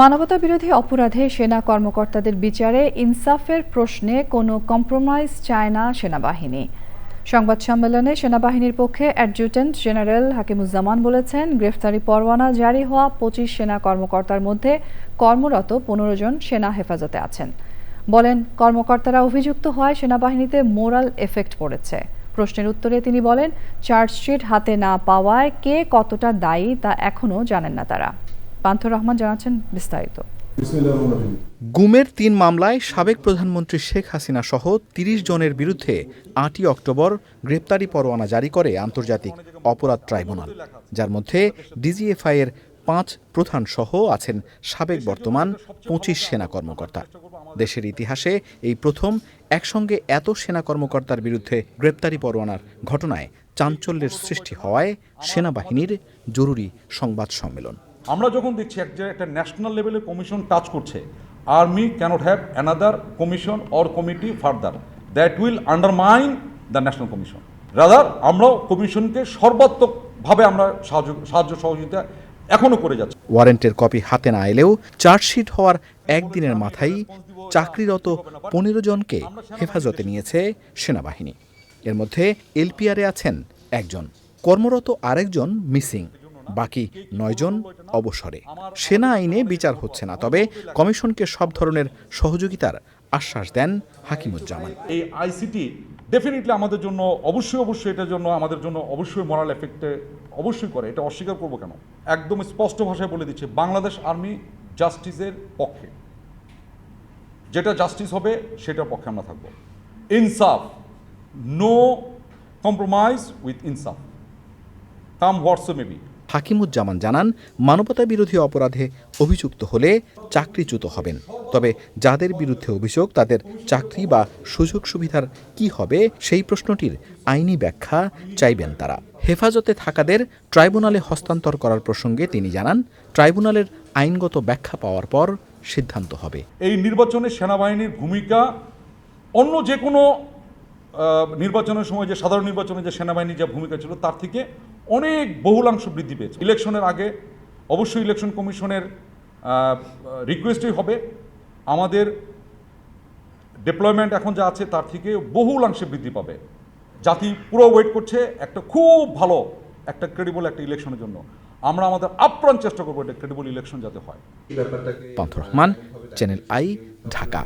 মানবতা বিরোধী অপরাধে সেনা কর্মকর্তাদের বিচারে ইনসাফের প্রশ্নে কোনো কম্প্রোমাইজ চায় না সেনাবাহিনী। সংবাদ সম্মেলনে সেনাবাহিনীর পক্ষে অ্যাডজুটেন্ট জেনারেল হাকিমুজ্জামান বলেছেন, গ্রেফতারি পরোয়ানা জারি হওয়া পঁচিশ সেনা কর্মকর্তার মধ্যে কর্মরত পনেরো জন সেনা হেফাজতে আছেন। বলেন, কর্মকর্তারা অভিযুক্ত হওয়ায় সেনাবাহিনীতে মোরাল এফেক্ট পড়েছে। প্রশ্নের উত্তরে তিনি বলেন, চার্জশিট হাতে না পাওয়ায় কে কতটা দায়ী তা এখনও জানেন না তারা। পান্থর রহমান জানাচ্ছেন বিস্তারিত। গুমের তিন মামলায় সাবেক প্রধানমন্ত্রী শেখ হাসিনা সহ তিরিশ জনের বিরুদ্ধে আটই অক্টোবর গ্রেপ্তারি পরোয়ানা জারি করে আন্তর্জাতিক অপরাধ ট্রাইব্যুনাল যার মধ্যে ডিজিএফআই এর পাঁচ প্রধান সহ আছেন সাবেক বর্তমান পঁচিশ সেনা কর্মকর্তা। দেশের ইতিহাসে এই প্রথম একসঙ্গে এত সেনা কর্মকর্তার বিরুদ্ধে গ্রেপ্তারি পরোয়ানার ঘটনায় চাঞ্চল্যের সৃষ্টি হওয়ায় সেনাবাহিনীর জরুরি সংবাদ সম্মেলন। আমরা যখন দেখছি এক একটা ন্যাশনাল লেভেলে কমিশন টাচ করছে army cannot have another commission or committee further that will undermine the national commission rather আমরাও কমিশনকে সর্বাত্মকভাবে আমরা সাহায্য সাহায্য সহযোগিতা এখনও করে যাচ্ছি। ওয়ারেন্টের কপি হাতে না এলেও চার্জশিট হওয়ার একদিনের মাথায় চাকরিরত পনেরো জনকে হেফাজতে নিয়েছে সেনাবাহিনী। এর মধ্যে এলপিআরে আছেন একজন, কর্মরত আরেকজন মিসিং। বাকি নয়জন অবসরে। সেনা আইনে বিচার হচ্ছে না, তবে কমিশনকে সব ধরনের সহযোগিতার আশ্বাস দেন হাকিমুজ্জামান। এই আইসিটি ডেফিনেটলি আমাদের জন্য, অবশ্যই অবশ্যই এটার জন্য, আমাদের জন্য অবশ্যই মরাল এফেক্টে অবশ্যই করে। এটা অস্বীকার করব কেন? একদম স্পষ্ট ভাষায় বলে দিচ্ছে, বাংলাদেশ আর্মি জাস্টিসের পক্ষে। যেটা জাস্টিস হবে, সেটার পক্ষে আমরা থাকব। ইনসাফ। নো কম্প্রোমাইজ উইথ ইনসাফ। কাম হোয়াটস মেবি হাকিমুজ্জামান জানান মানবতা বিরোধী অপরাধে অভিযুক্ত হলে চাকরিচ্যুত হবেন। তবে যাদের বিরুদ্ধে অভিযোগ, তাদের চাকরি বা সুযোগ সুবিধার কি হবে সেই প্রশ্নটির আইনি ব্যাখ্যা চাইবেন তারা। হেফাজতে থাকাদের ট্রাইব্যুনালে হস্তান্তর করার প্রসঙ্গে তিনি জানান, ট্রাইব্যুনালের আইনগত ব্যাখ্যা পাওয়ার পর সিদ্ধান্ত হবে। এই নির্বাচনে সেনাবাহিনীর ভূমিকা অন্য যে কোনো নির্বাচনের সময় যে সাধারণ নির্বাচনে যে সেনাবাহিনীর যে ভূমিকা ছিল, তার থেকে অনেক বহুলাংশ বৃদ্ধি পেয়েছে। ইলেকশনের আগে অবশ্যই ইলেকশন কমিশনের রিকোয়েস্টই হবে। আমাদের ডিপ্লয়মেন্ট এখন যা আছে, তার থেকে বহুলাংশে বৃদ্ধি পাবে। জাতি পুরো ওয়েট করছে একটা খুব ভালো, একটা ক্রেডিবল একটা ইলেকশনের জন্য। আমরা আমাদের আপ্রাণ চেষ্টা করব এটা ক্রেডিবল ইলেকশন যাতে হয়। চ্যানেল আই ঢাকা।